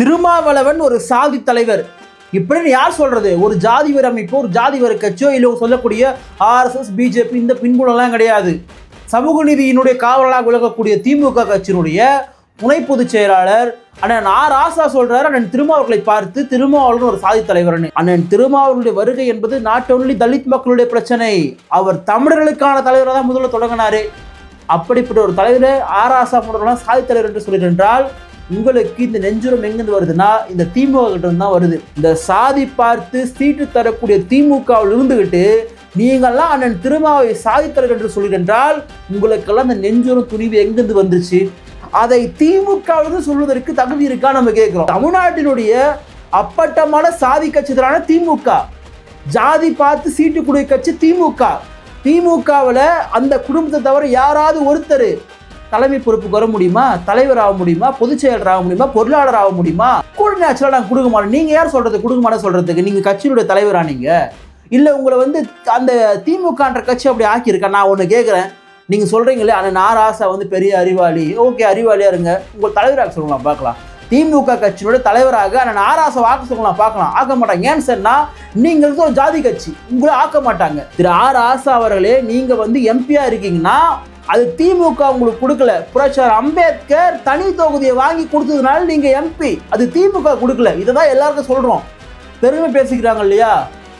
திருமாவளவன் ஒரு சாதி தலைவர். இப்படின்னு யார் சொல்றது? ஒரு ஜாதி வேறு அமைப்போ ஒரு ஜாதி வேறு கட்சியோ இல்லை சொல்லக்கூடிய ஆர்எஸ்எஸ் பிஜேபி இந்த பின்புலம்லாம் கிடையாது. சமூக நீதியினுடைய காவலாக விளக்கக்கூடிய திமுக கட்சியினுடைய துணை பொதுச் செயலாளர் அண்ணன் ஆர் ஆசா சொல்றாரு. அண்ணன் திருமாவர்களை பார்த்து திருமாவளவன் ஒரு சாதி தலைவர்னு. அண்ணன் திருமாவர்களுடைய வருகை என்பது நாட் ஒன்லி தலித் மக்களுடைய பிரச்சனை. அவர் தமிழர்களுக்கான தலைவராக தான் முதல்ல தொடங்கினாரு. அப்படிப்பட்ட ஒரு தலைவர் ஆர் ஆசா போன்றவர்களாம் சாதி தலைவர் என்று சொல்கிறென்றால் உங்களுக்கு இந்த நெஞ்சுரம் எங்கிருந்து வருதுன்னா இந்த திமுக கிட்ட இருந்து தான் வருது. இந்த சாதி பார்த்து சீட்டு தரக்கூடிய திமுகவில் இருந்துகிட்டு நீங்கள்லாம் அண்ணன் திருமாவை சாதித்தர்கள் என்று சொல்லியிருந்தால் உங்களுக்கெல்லாம் இந்த நெஞ்சுரம் துணிவு எங்கிருந்து வந்துருச்சு? அதை திமுகவிலிருந்து சொல்வதற்கு தகுதி இருக்கா நம்ம கேட்குறோம். தமிழ்நாட்டினுடைய அப்பட்டமான சாதி கட்சிதரான திமுக ஜாதி பார்த்து சீட்டு குடி கட்சி திமுக. திமுகவில் அந்த குடும்பத்தை தவிர யாராவது ஒருத்தர் தலைமை பொறுப்புக்கு வர முடியுமா? தலைவர் ஆக முடியுமா? பொதுச் செயலர் ஆக முடியுமா? பொருளாளர் ஆக முடியுமா? கூட நேச்சுரலாக நாங்கள் கொடுக்க மாட்டோம். நீங்கள் யார் சொல்கிறது கொடுக்க மாட்டோம் சொல்கிறதுக்கு நீங்கள் கட்சியினுடைய தலைவராக நீங்கள் இல்லை உங்களை வந்து அந்த திமுகன்ற கட்சி அப்படி ஆக்கியிருக்கா? நான் ஒன்று கேட்குறேன் நீங்கள் சொல்கிறீங்களே ஆனால் நான் வந்து பெரிய அறிவாளி. ஓகே அறிவாளியாக இருங்க. உங்கள் தலைவராக சொல்லலாம் பார்க்கலாம். திமுக கட்சியினுடைய தலைவராக அண்ணன் ஆராசை வாக்கு சொல்லலாம் பார்க்கலாம். ஆக்க மாட்டாங்க. ஏன்னு சொன்னால் நீங்கள் வந்து ஒரு ஜாதி கட்சி. உங்களை ஆக்க மாட்டாங்க. திரு ஆர் ஆசா அவர்களே நீங்கள் வந்து எம்பியாக இருக்கீங்கன்னா அது திமுக உங்களுக்கு கொடுக்கல. புரட்சியார் அம்பேத்கர் தனி தொகுதியை வாங்கி கொடுத்ததுனால நீங்க எம்பி அது திமுக கொடுக்கல. இதை தான் எல்லாருக்கும் சொல்றோம். பெருமை பேசிக்கிறாங்க இல்லையா?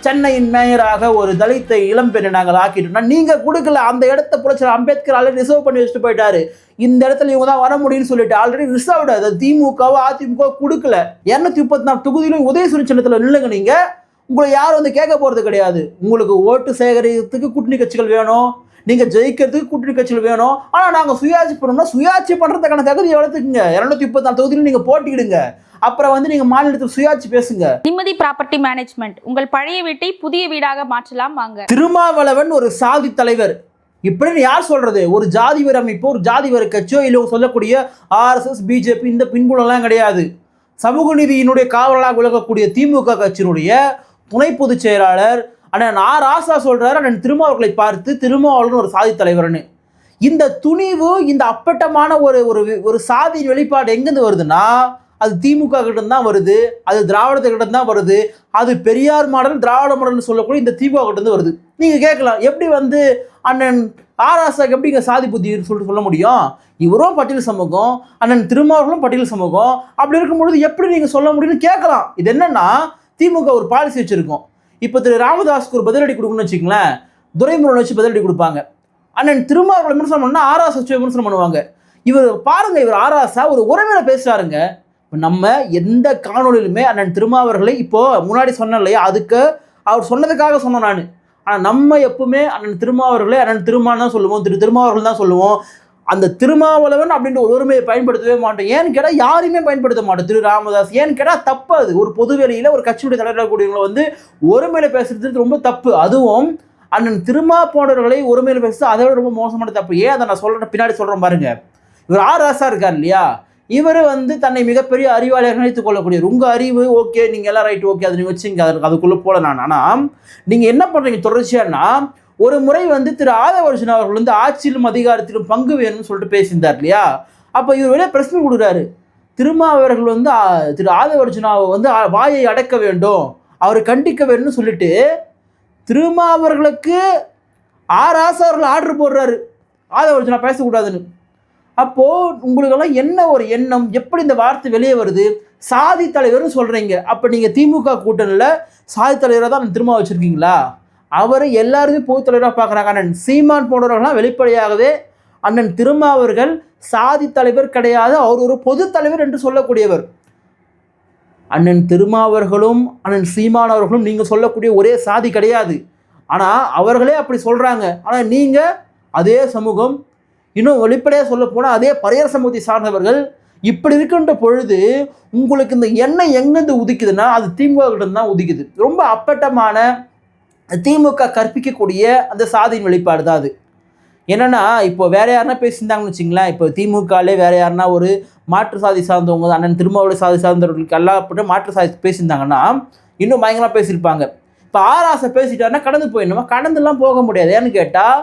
சென்னையின் மேயராக ஒரு தலித்தை இளம்பெண்ணை நாங்கள் ஆக்கிட்டோம்னா நீங்க கொடுக்கல. அந்த இடத்த புரட்சியாளர் அம்பேத்கர் ஆல்ரெடி ரிசர்வ் பண்ணி வச்சுட்டு போயிட்டாரு. இந்த இடத்துல இவங்க தான் வர முடியும்னு சொல்லிட்டு ஆல்ரெடி ரிசர்வ்டு அது திமுகவோ அதிமுக கொடுக்கல. இரநூத்தி முப்பத்தி நாலு தொகுதியிலும் உதயசூரி சின்னத்தில் நில்லுங்க நீங்க. உங்களை யாரும் வந்து கேட்க போறது கிடையாது. உங்களுக்கு ஓட்டு சேகரிக்கிறதுக்கு கூட்டணி கட்சிகள் வேணும். நீங்க ஜெயிக்கிறதுக்கு கூட்டணி கட்சிகள் வேணும். ஆனா நாங்க சுயாட்சி பண்ணோம்னா சுயாட்சி பண்றதுக்கான தகுதியை வளர்த்துக்குங்க. இரநூத்தி முப்பத்தி நாலு தொகுதியிலும் நீங்க போட்டியிடுங்க. அப்புறம் வந்து நீங்க மாநிலத்தில் சுயாட்சி பேசுங்க. நிம்மதி ப்ராப்பர்ட்டி மேனேஜ்மெண்ட். உங்கள் பழைய வீட்டை புதிய வீடாக மாற்றலாம் வாங்க. திருமாவளவன் ஒரு சாதி தலைவர். இப்படின்னு யார் சொல்றது? ஒரு ஜாதி அமைப்போ ஒரு ஜாதி வேறு கட்சியோ இல்லை சொல்லக்கூடிய ஆர்எஸ்எஸ் பிஜேபி இந்த பின்புலம்லாம் கிடையாது. சமூக நீதியினுடைய காவலாக விளக்கக்கூடிய திமுக கட்சியினுடைய துணை பொதுச் செயலாளர் அண்ணன் நான் ராசா சொல்கிறாரு அண்ணன் திருமாவர்களை பார்த்து திருமாவளன் ஒரு சாதி தலைவர்னு. இந்த துணிவு இந்த அப்பட்டமான ஒரு ஒரு ஒரு சாதி வெளிப்பாடு எங்கேருந்து வருதுன்னா அது திமுக கிட்ட தான் வருது அது திராவிடத்துக்கிட்ட தான் வருது அது பெரியார் மாடல் திராவிட மாடல்னு சொல்லக்கூடிய இந்த திமுக கிட்டேருந்து வருது. நீங்கள் கேட்கலாம் எப்படி வந்து அண்ணன் ஆராசாக்கு எப்படி இங்கே சாதி புத்தின்னு சொல்லிட்டு சொல்ல முடியும்? இவரும் பட்டியல் சமூகம் அண்ணன் திருமாவர்களும் பட்டியல் சமூகம் அப்படி இருக்கும் பொழுது எப்படி நீங்கள் சொல்ல முடியும்னு கேட்கலாம். இது என்னென்னா திமுக ஒரு பாலிசி வச்சுருக்கோம். இப்போ திரு ராமதாஸ்க்கு ஒரு பதிலடி கொடுக்கணும்னு வச்சுக்கங்களேன் துரைமுருகன் வச்சு பதிலடி கொடுப்பாங்க. அண்ணன் திருமாவளவன் விமர்சனம் பண்ணால் ஆராசா வச்சு விமர்சனம் பண்ணுவாங்க. இவர் பாருங்க இவர் ஆராசா ஒரு உறவில பேசுறாருங்க. இப்போ நம்ம எந்த காணொலியிலுமே அண்ணன் திருமாவர்களை இப்போ முன்னாடி சொன்னேன் இல்லையா அதுக்கு அவர் சொன்னதுக்காக சொன்னோம் நான். ஆனால் நம்ம எப்பவுமே அண்ணன் திருமாவர்களே அண்ணன் திருமான் தான் சொல்லுவோம் திரு திருமாவர்கள் தான் சொல்லுவோம். அந்த திருமாவளவன் அப்படின்ற ஒரு ஒருமையை பயன்படுத்தவே மாட்டோம். ஏன்னு கேட்டால் யாரையுமே பயன்படுத்த மாட்டோம். திரு ராமதாஸ். ஏன்னு கேட்டால் தப்பு அது. ஒரு பொது வேலையில் ஒரு கட்சியுடைய தலைவராக கூடியவங்களை வந்து ஒருமையில பேசுறது ரொம்ப தப்பு. அதுவும் அண்ணன் திருமா போன்றவர்களை ஒருமையில பேசுறது அதை விட ரொம்ப மோசமான தப்பு. ஏன் அதை நான் சொல்கிறேன் பின்னாடி சொல்கிறேன் பாருங்க. இவர் ஆர் ராசா இருக்கார் இல்லையா? இவர் வந்து தன்னை மிகப்பெரிய அறிவாளியாக நினைத்துக் கொள்ளக்கூடியவர் உங்கள் அறிவு ஓகே நீங்கள் எல்லாம் ரைட் ஓகே அதை நீங்கள் வச்சுங்க. அதுக்கு அதுக்குள்ளே போல நான் ஆனால் நீங்கள் என்ன பண்ணுறீங்க தொடர்ச்சியானா ஒரு முறை வந்து திரு ஆதவர்ஷன் அவர்கள் வந்து ஆட்சியிலும் அதிகாரத்திலும் பங்கு வேணும்னு சொல்லிட்டு பேசியிருந்தார் இல்லையா? அப்போ இவர் வெளியே பிரச்சனை கொடுக்குறாரு. திருமாவர்கள் வந்து திரு ஆதவர்ஜுனாவை வந்து வாயை அடக்க வேண்டும். அவரை கண்டிக்க வேணும்னு சொல்லிட்டு திருமாவர்களுக்கு ஆர் ஆசாவர்கள் ஆர்டர் போடுறாரு. ஆதவர்ஜுனா பேசக்கூடாதுன்னு. அப்போது உங்களுக்கெல்லாம் என்ன ஒரு எண்ணம்? எப்படி இந்த வார்த்தை வெளியே வருது? சாதி தலைவர்னு சொல்கிறீங்க அப்போ நீங்கள் திமுக கூட்டணியில் சாதி தலைவராக தான் திரும்ப வச்சுருக்கீங்களா? அவரை எல்லாருமே பொதுத்தலைவராக பார்க்குறாங்க. அண்ணன் சீமான் போன்றவர்கள்லாம் வெளிப்படையாகவே அண்ணன் திருமாவர்கள் சாதி தலைவர் கிடையாது அவர் ஒரு பொது தலைவர் என்று சொல்லக்கூடியவர். அண்ணன் திருமாவர்களும் அண்ணன் சீமான் அவர்களும் நீங்கள் சொல்லக்கூடிய ஒரே சாதி கிடையாது. ஆனால் அவர்களே அப்படி சொல்கிறாங்க ஆனால் நீங்கள் அதே சமூகம் இன்னும் வெளிப்படையாக சொல்ல போனால் அதே பரையர் சமூகத்தை சார்ந்தவர்கள் இப்படி இருக்கின்ற பொழுது உங்களுக்கு இந்த எண்ணெய் எங்கேருந்து உதிக்குதுன்னா அது திமுக தான் உதிக்குது. ரொம்ப அப்பட்டமான திமுக கற்பிக்கக்கூடிய அந்த சாதியின் வெளிப்பாடு தான் அது. என்னன்னா இப்போ வேற யாருன்னா பேசியிருந்தாங்கன்னு வச்சுங்களேன் இப்போ திமுகலே வேற யாருன்னா ஒரு மாற்று சாதி சார்ந்தவங்க அண்ணன் திருமாவளி சாதி சார்ந்தவர்களுக்கு எல்லாம் அப்படி மாற்று சாதி பேசியிருந்தாங்கன்னா இன்னும் பயங்கரமாக பேசியிருப்பாங்க. இப்போ ஆராசை பேசிட்டாருன்னா கடந்து போயிடணுமா? கடந்துலாம் போக முடியாது. ஏன்னு கேட்டால்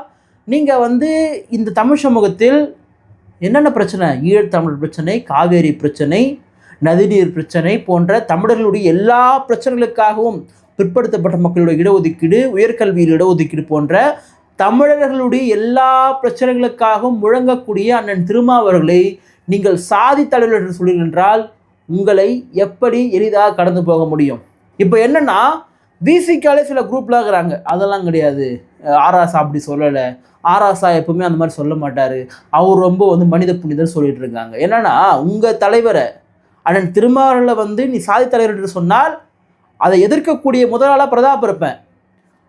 நீங்கள் வந்து இந்த தமிழ் சமூகத்தில் என்னென்ன பிரச்சனை? ஈழத்தமிழ் பிரச்சனை காவேரி பிரச்சனை நதிநீர் பிரச்சனை போன்ற தமிழர்களுடைய எல்லா பிரச்சனைகளுக்காகவும் பிற்படுத்தப்பட்ட மக்களுடைய இடஒதுக்கீடு உயர்கல்வியில் இடஒதுக்கீடு போன்ற தமிழர்களுடைய எல்லா பிரச்சனைகளுக்காகவும் முழங்கக்கூடிய அண்ணன் திருமாவர்களை நீங்கள் சாதி தலைவர் என்று சொல்லுகின்றால் உங்களை எப்படி எளிதாக கடந்து போக முடியும்? இப்போ என்னென்னா விசிக்காலே சில குரூப்லாம் இருக்கிறாங்க. அதெல்லாம் கிடையாது. ஆராசா அப்படி சொல்லலை. ஆராசா எப்பவுமே அந்த மாதிரி சொல்ல மாட்டார். அவர் ரொம்ப வந்து மனித புனிதர் சொல்லிட்டு இருக்காங்க. என்னென்னா உங்கள் தலைவரை அண்ணன் திருமாவளவனை வந்து நீ சாதி தலைவர் என்று சொன்னால் அதை எதிர்க்கக்கூடிய முதலாளாக பிரதாப் இருப்பேன்.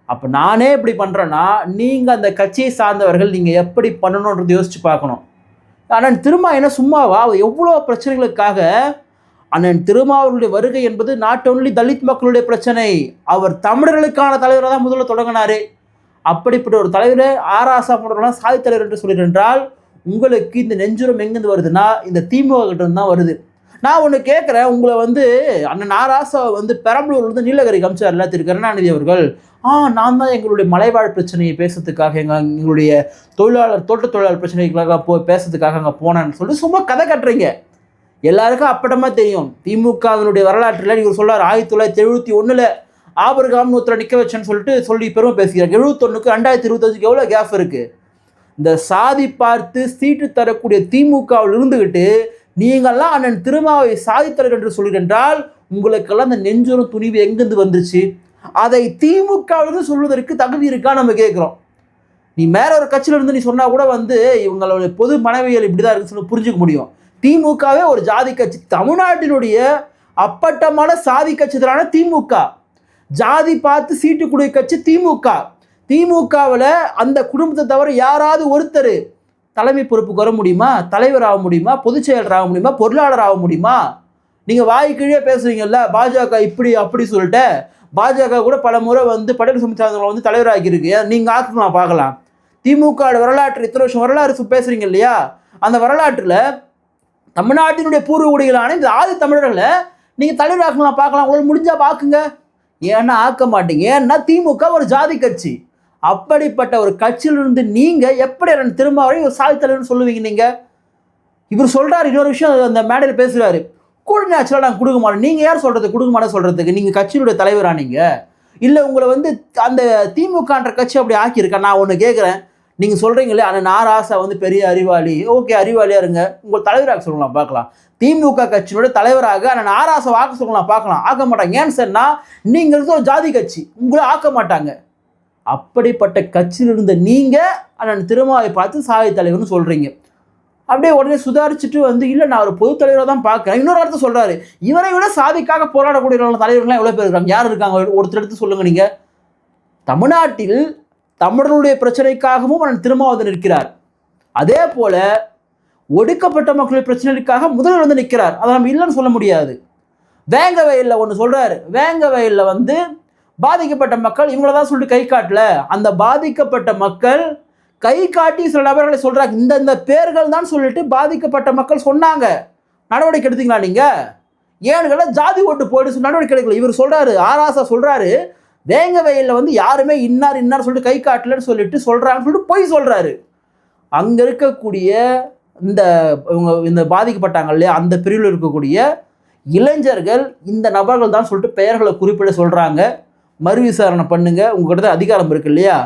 அப்போ நானே இப்படி பண்ணுறேன்னா நீங்கள் அந்த கட்சியை சார்ந்தவர்கள் நீங்கள் எப்படி பண்ணணுன்றது யோசித்து பார்க்கணும். அண்ணன் திருமா என்ன சும்மாவா? அவர் எவ்வளோ பிரச்சனைகளுக்காக அண்ணன் திருமாவர்களுடைய வருகை என்பது நாட் ஒன்லி தலித் மக்களுடைய பிரச்சனை. அவர் தமிழர்களுக்கான தலைவராக தான் முதல்ல தொடங்கினாரு. அப்படிப்பட்ட ஒரு தலைவரை ஆராசா போன்றவர்களாம் சாதி தலைவர் என்று சொல்லியிருந்தால் உங்களுக்கு இந்த நெஞ்சுரம் எங்கேருந்து வருதுன்னா இந்த திமுக கிட்ட தான் வருது. நான் ஒன்று கேட்குறேன் உங்களை வந்து அண்ணன் நாராசா வந்து பெரம்பலூர்லேருந்து நீலகிரி கமிச்சார்ல திரு கருணாநிதி அவர்கள்? ஆ நான் தான் எங்களுடைய மலைவாழ் பிரச்சனையை பேசுறதுக்காக எங்கள் எங்களுடைய தொழிலாளர் தோட்ட தொழிலாளர் பிரச்சனைக்காக போ பேசுறதுக்காக அங்கே போனேன்னு சொல்லி சும்மா கதை கட்டுறீங்க. எல்லாருக்கும் அப்பட்டமா தெரியும். திமுகவினுடைய வரலாற்றில் இவர் சொல்றார் ஆயிரத்தி தொள்ளாயிரத்தி எழுபத்தி ஒன்றில் ஆபரகாம் நூற்றில் நிற்க வச்சேன்னு சொல்லிட்டு சொல்லி பெருமை பேசுகிறார் எழுபத்தொன்னுக்கு ரெண்டாயிரத்தி இருபத்தஞ்சுக்கு எவ்வளோ கேப் இருக்குது இந்த சாதி பார்த்து சீட்டு தரக்கூடிய திமுகவில் இருந்துக்கிட்டு நீங்கள்லாம் அண்ணன் திருமாவை சாதித்தலைவர் என்று சொல்கிறென்றால் உங்களுக்கெல்லாம் அந்த நெஞ்சுரம் துணிவு எங்கேருந்து வந்துருச்சு? அதை திமுகவிலிருந்து சொல்வதற்கு தகுதி இருக்கா நம்ம கேட்குறோம். நீ மேல ஒரு கட்சியில இருந்து நீ சொன்னா கூட வந்து இவங்களோட பொது மனைவியல் இப்படிதான் இருக்குன்னு சொல்லி புரிஞ்சுக்க முடியும். திமுகவே ஒரு ஜாதி கட்சி தமிழ்நாட்டினுடைய அப்பட்டமான சாதி கட்சிதரான திமுக. ஜாதி பார்த்து சீட்டு கொடுக்க கட்சி திமுக. திமுகவில் அந்த குடும்பத்தை தவிர யாராவது ஒருத்தர் தலைமை பொறுப்புக்கு வர முடியுமா? தலைவர் ஆக முடியுமா? பொதுச் செயலர் ஆக முடியுமா? பொருளாளர் ஆக முடியுமா? நீங்கள் வாய் கீழே பேசுறீங்கல்ல பாஜக இப்படி அப்படி சொல்லிட்டு பாஜக கூட பல முறை வந்து படகு சமுதாயங்களை வந்து தலைவராகியிருக்கு. நீங்கள் ஆக்கலாம் பார்க்கலாம். திமுக வரலாற்று இத்தனை வருஷம் வரலாறு பேசுகிறீங்க இல்லையா? அந்த வரலாற்றில் தமிழ்நாட்டினுடைய பூர்வ குடிகளான இந்த ஆதி தமிழர்களை நீங்கள் தலைவராக்கலாம் பார்க்கலாம்? உங்களுக்கு முடிஞ்சால் பார்க்குங்க ஏன்னா ஆக்க மாட்டீங்க. ஏன்னா திமுக ஒரு ஜாதி கட்சி. அப்படிப்பட்ட ஒரு கட்சியிலிருந்து நீங்கள் எப்படி அண்ணன் திருமாவளை ஒரு சாதி தலைவர்னு சொல்லுவீங்க நீங்கள் இவர் சொல்றாரு இன்னொரு விஷயம் அந்த மேடையில் பேசுறாரு. கூட நேச்சுரலாக நாங்கள் கொடுக்க மாட்டோம். நீங்கள் யார் சொல்கிறது கொடுக்க மாட்டோம் சொல்கிறதுக்கு நீங்கள் கட்சியினுடைய தலைவராக நீங்கள் இல்லை உங்களை வந்து அந்த திமுகன்ற கட்சி அப்படி ஆக்கியிருக்கா? நான் ஒன்று கேட்குறேன் நீங்கள் சொல்கிறீங்களே ஆனால் நான் ஆசை வந்து பெரிய அறிவாளி. ஓகே அறிவாளியாக இருங்க. உங்கள் தலைவராக சொல்லலாம் பார்க்கலாம். திமுக கட்சியினுடைய தலைவராக ஆனால் நாராசை வாக்கு சொல்லலாம் பார்க்கலாம். ஆக்க மாட்டாங்க. ஏன்னு சொன்னால் நீங்கள் ஒரு ஜாதி கட்சி. உங்களை ஆக்க மாட்டாங்க. அப்படிப்பட்ட கட்சியில் இருந்த நீங்கள் அண்ணன் திருமாவை பார்த்து சாதி தலைவர்னு சொல்கிறீங்க அப்படியே உடனே சுதாரிச்சுட்டு வந்து இல்லை நான் ஒரு பொது தலைவராக தான் பார்க்குறேன். இன்னொரு இடத்த சொல்கிறாரு இவரை விட சாதிக்காக போராடக்கூடிய தலைவர்கள்லாம் எவ்வளோ பேர் இருக்காங்க? யார் இருக்காங்க? ஒருத்தர் எடுத்து சொல்லுங்கள் நீங்கள் தமிழ்நாட்டில் தமிழர்களுடைய பிரச்சனைக்காகவும் அண்ணன் திருமாவளவன் நிற்கிறார். அதே போல ஒடுக்கப்பட்ட மக்களுடைய பிரச்சனைக்காக முதல்வர் வந்து நிற்கிறார். அதை நம்ம இல்லைன்னு சொல்ல முடியாது. வேங்க வயலில் ஒன்று சொல்கிறாரு வேங்க வயலில் வந்து பாதிக்கப்பட்ட மக்கள் இவங்கள தான் சொல்லிட்டு கை காட்டல. அந்த பாதிக்கப்பட்ட மக்கள் கை காட்டி சில நபர்களை சொல்கிறாங்க இந்த இந்த பேர்கள் தான் சொல்லிட்டு பாதிக்கப்பட்ட மக்கள் சொன்னாங்க. நடவடிக்கை எடுத்தீங்களா நீங்கள் ஏன்னு கேட்டால் ஜாதி ஓட்டு போயிட்டு நடவடிக்கை எடுக்கல. இவர் சொல்கிறாரு ஆராசா சொல்கிறாரு வேங்க வயலில் வந்து யாருமே இன்னார் இன்னார் சொல்லிட்டு கை காட்டலன்னு சொல்லிட்டு சொல்கிறாங்கன்னு சொல்லிட்டு பொய் சொல்கிறாரு அங்கே இருக்கக்கூடிய இந்த இவங்க இந்த பாதிக்கப்பட்டாங்க இல்லையா அந்த பிரிவில் இருக்கக்கூடிய இளைஞர்கள் இந்த நபர்கள் தான் சொல்லிட்டு பெயர்களை குறிப்பிட சொல்கிறாங்க மறு விசாரணை பண்ணுங்க. உங்ககிட்ட தான் அதிகாரம் இருக்கு இல்லையா?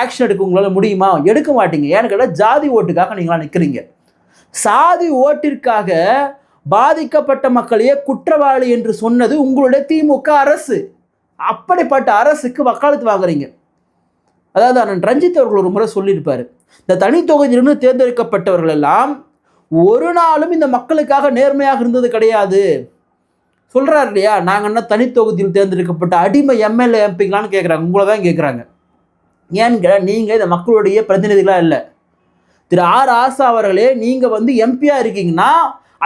ஆக்ஷன் எடுக்க உங்களால் முடியுமா? எடுக்க மாட்டீங்க. ஏன்னு கேட்டால் ஜாதி ஓட்டுக்காக நீங்களாம் நிற்கிறீங்க சாதி ஓட்டிற்காக பாதிக்கப்பட்ட மக்களையே குற்றவாளி என்று சொன்னது உங்களுடைய திமுக அரசு. அப்படிப்பட்ட அரசுக்கு வக்காலத்து வாங்குறீங்க. அதாவது அண்ணன் ரஞ்சித் அவர்கள் ஒரு முறை சொல்லியிருப்பார். இந்த தனி தொகுதியிலிருந்து தேர்ந்தெடுக்கப்பட்டவர்கள் எல்லாம் ஒரு நாளும் இந்த மக்களுக்காக நேர்மையாக இருந்தது கிடையாது. சொல்கிறாரு இல்லையா? நாங்கள் என்ன தனித்தொகுதியில் தேர்ந்தெடுக்கப்பட்ட அடிமை எம்எல்ஏ எம்பிங்களான்னு கேட்குறாங்க உங்களை தான் கேட்குறாங்க ஏன்னு நீங்கள் இந்த மக்களுடைய பிரதிநிதிகளாக இல்லை. திரு ஆர் ஆசா அவர்களே நீங்கள் வந்து எம்பியாக இருக்கீங்கன்னா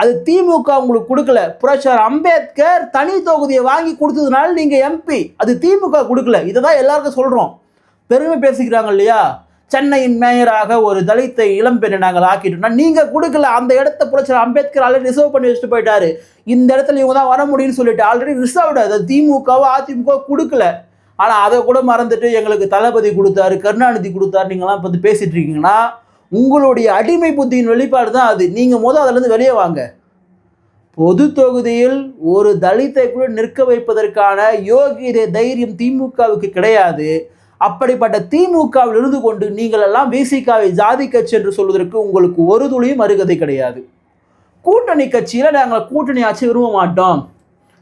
அது திமுக உங்களுக்கு கொடுக்கல. புரட்சியார் அம்பேத்கர் தனி தொகுதியை வாங்கி கொடுத்ததுனால நீங்கள் எம்பி. அது திமுக கொடுக்கல. இதை தான் எல்லாருக்கும் சொல்கிறோம் பெருமை பேசிக்கிறாங்க இல்லையா? சென்னையின் மேயராக ஒரு தலித்தை இளம்பெண்ணை நாங்கள் ஆக்கிட்டோம்னா நீங்கள் கொடுக்கல அந்த இடத்த புரட்சியார் அம்பேத்கர் ஆல்ரெடி ரிசர்வ் பண்ணி வச்சுட்டு போயிட்டாரு. இந்த இடத்துல இவங்க தான் வர முடியும்னு சொல்லிட்டு ஆல்ரெடி ரிசர்வ்டு அதை திமுகவோ அதிமுக கொடுக்கல. ஆனால் அதை கூட மறந்துட்டு எங்களுக்கு தளபதி கொடுத்தாரு கருணாநிதி கொடுத்தாரு நீங்களாம் இப்போ வந்து பேசிட்டு இருக்கீங்கன்னா உங்களுடைய அடிமை புத்தியின் வெளிப்பாடு தான் அது. நீங்கள் முதல் அதுலேருந்து வெளியே வாங்க. பொது தொகுதியில் ஒரு தலித்தை கூட நிற்க வைப்பதற்கான யோகிய தைரியம் திமுகவுக்கு கிடையாது. அப்படிப்பட்ட திமுகவில் இருந்து கொண்டு நீங்கள் எல்லாம் விசிகாவை ஜாதி கட்சி என்று சொல்வதற்கு உங்களுக்கு ஒரு துளியும் அருகதை கிடையாது. கூட்டணி கட்சியில் நாங்கள் கூட்டணி ஆட்சி விரும்ப மாட்டோம்.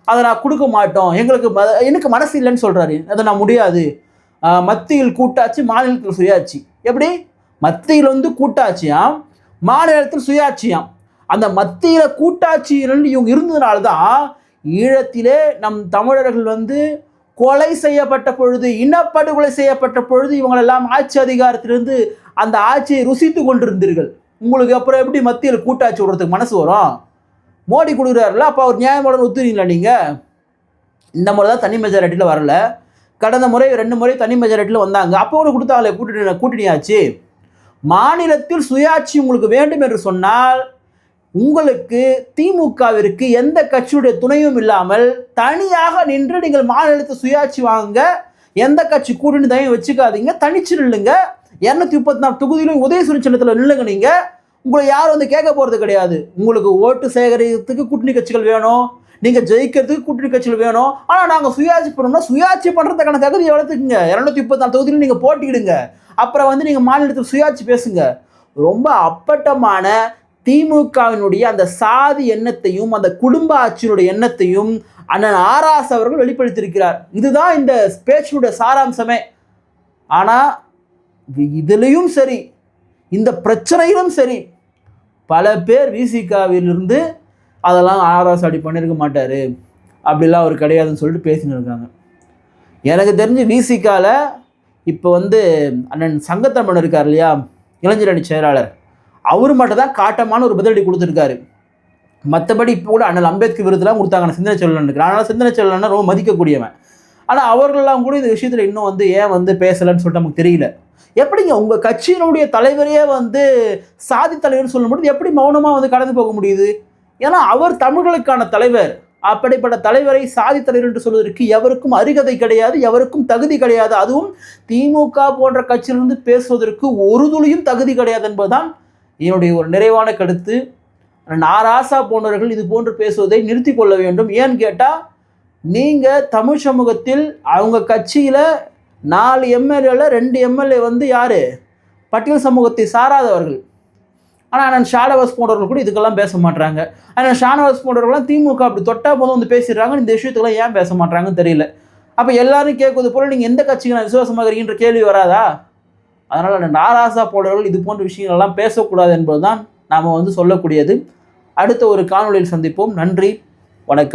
அதை நான் கொடுக்க மாட்டோம். எங்களுக்கு ம- எனக்கு மனசு இல்லைன்னு சொல்கிறாரு அதை நான் முடியாது. மத்தியில் கூட்டாட்சி மாநிலத்தில் சுயாட்சி. எப்படி? மத்தியில் வந்து கூட்டாட்சியாம் மாநிலத்தில் சுயாட்சியாம். அந்த மத்தியில் கூட்டாட்சியில் இவங்க இருந்ததுனால தான் ஈழத்திலே நம் தமிழர்கள் வந்து கொலை செய்யப்பட்ட பொழுது இனப்படுகொலை செய்யப்பட்ட பொழுது இவங்களெல்லாம் ஆட்சி அதிகாரத்திலிருந்து அந்த ஆட்சியை ருசித்து கொண்டிருந்தீர்கள். உங்களுக்கு அப்புறம் எப்படி மத்தியில் கூட்டாட்சி விடுறதுக்கு மனசு வரும்? மோடி கொடுக்குறாருல அப்போ அவர் நியாயமான ஒத்துறீங்களா நீங்கள் இந்த முறை தான் தனி மெஜாரிட்டியில் வரல. கடந்த முறை ரெண்டு முறை தனி மெஜாரிட்டியில் வந்தாங்க. அப்போ கூட கொடுத்தாங்களே கூட்டணி கூட்டணி ஆச்சு மாநிலத்தில் சுயாட்சி உங்களுக்கு வேண்டும் என்று சொன்னால் உங்களுக்கு திமுகவிற்கு எந்த கட்சியுடைய துணையும் இல்லாமல் தனியாக நின்று நீங்கள் மாநிலத்தை சுயாட்சி வாங்க எந்த கட்சி கூட்டணி தயவு வச்சுக்காதீங்க தனிச்சு நில்லுங்க. இரநூத்தி முப்பத்தி நாலு தொகுதியிலும் உதயசூரி சின்னத்தில் நில்லுங்க நீங்கள் உங்களை யாரும் வந்து கேட்க போகிறது கிடையாது. உங்களுக்கு ஓட்டு சேகரிக்கிறதுக்கு கூட்டணி கட்சிகள் வேணும். நீங்கள் ஜெயிக்கிறதுக்கு கூட்டணி கட்சிகள் வேணும். ஆனால் நாங்கள் சுயாட்சி பண்ணோம்னா சுயாட்சி பண்ணுறதுக்கான தகுதியை வளர்த்துக்குங்க. இரநூத்தி முப்பத்தி நாலு தொகுதியிலும் நீங்கள் போட்டியிடுங்க. அப்புறம் வந்து நீங்கள் மாநிலத்தில் சுயாட்சி பேசுங்க. ரொம்ப அப்பட்டமான திமுகவினுடைய அந்த சாதி எண்ணத்தையும் அந்த குடும்ப ஆட்சியினுடைய எண்ணத்தையும் அண்ணன் ஆராஸ் அவர்கள் வெளிப்படுத்தியிருக்கிறார். இதுதான் இந்த பேச்சினுடைய சாராம்சமே. ஆனால் இதுலேயும் சரி இந்த பிரச்சனையிலும் சரி பல பேர் விசிகாவிலிருந்து அதெல்லாம் ஆராஸ் அப்படி பண்ணியிருக்க மாட்டார். அப்படிலாம் அவர் கிடையாதுன்னு சொல்லிட்டு பேசின்னு இருக்காங்க. எனக்கு தெரிஞ்சு விசிகாவில் இப்போ வந்து அண்ணன் சங்கத்தம்மன் இருக்கார் இல்லையா? இளைஞரணி செயலாளர். அவர் மட்டும் தான் காட்டமான ஒரு பதிலடி கொடுத்துருக்காரு. மற்றபடி இப்போ கூட அண்ணல் அம்பேத்கர் விருதுலாம் கொடுத்தாங்க. சிந்தனை செல்வனுக்கு ஆனால் சிந்தனை செல்வன் ரொம்ப மதிக்கக்கூடியவன். ஆனால் அவர்களெல்லாம் கூட இந்த விஷயத்தில் இன்னும் வந்து ஏன் வந்து பேசலைன்னு சொல்லிட்டு நமக்கு தெரியல. எப்படிங்க உங்கள் கட்சியினுடைய தலைவரையே வந்து சாதி தலைவர்னு சொல்லும்போது எப்படி மௌனமாக வந்து கடந்து போக முடியுது? ஏன்னா அவர் தமிழர்களுக்கான தலைவர். அப்படிப்பட்ட தலைவரை சாதி தலைவர் என்று சொல்வதற்கு எவருக்கும் அருகதை கிடையாது எவருக்கும் தகுதி கிடையாது. அதுவும் திமுக போன்ற கட்சியிலிருந்து பேசுவதற்கு ஒரு துளியும் தகுதி கிடையாது என்பதுதான் என்னுடைய ஒரு நிறைவான கருத்து. நாராசா போன்றவர்கள் இது போன்று பேசுவதை நிறுத்தி கொள்ள வேண்டும். ஏன்னு கேட்டால் நீங்கள் தமிழ் சமூகத்தில் அவங்க கட்சியில் நாலு எம்எல்ஏல ரெண்டு எம்எல்ஏ வந்து யார்? பட்டியல் சமூகத்தை சாராதவர்கள். ஆனால் அண்ணன் ஷானவாஸ் போன்றவர்கள் கூட இதுக்கெல்லாம் பேச மாட்டாங்க ஆனால் ஷானவாஸ் போன்றவர்கள்லாம் திமுக அப்படி தொட்டா போதும் வந்து பேசிடுறாங்க. இந்த விஷயத்துக்கெல்லாம் ஏன் பேச மாட்டாங்கன்னு தெரியல. அப்போ எல்லாரும் கேட்குறது போல் நீங்கள் எந்த கட்சிக்கு நான் விசுவாசமாக இருக்கீன்ற கேள்வி வராதா? அதனால் நாராசா போன்றவர்கள் இது போன்ற விஷயங்கள்லாம் பேசக்கூடாது என்பதுதான் நாம் வந்து சொல்லக்கூடியது. அடுத்த ஒரு காணொளியில் சந்திப்போம். நன்றி. வணக்கம்.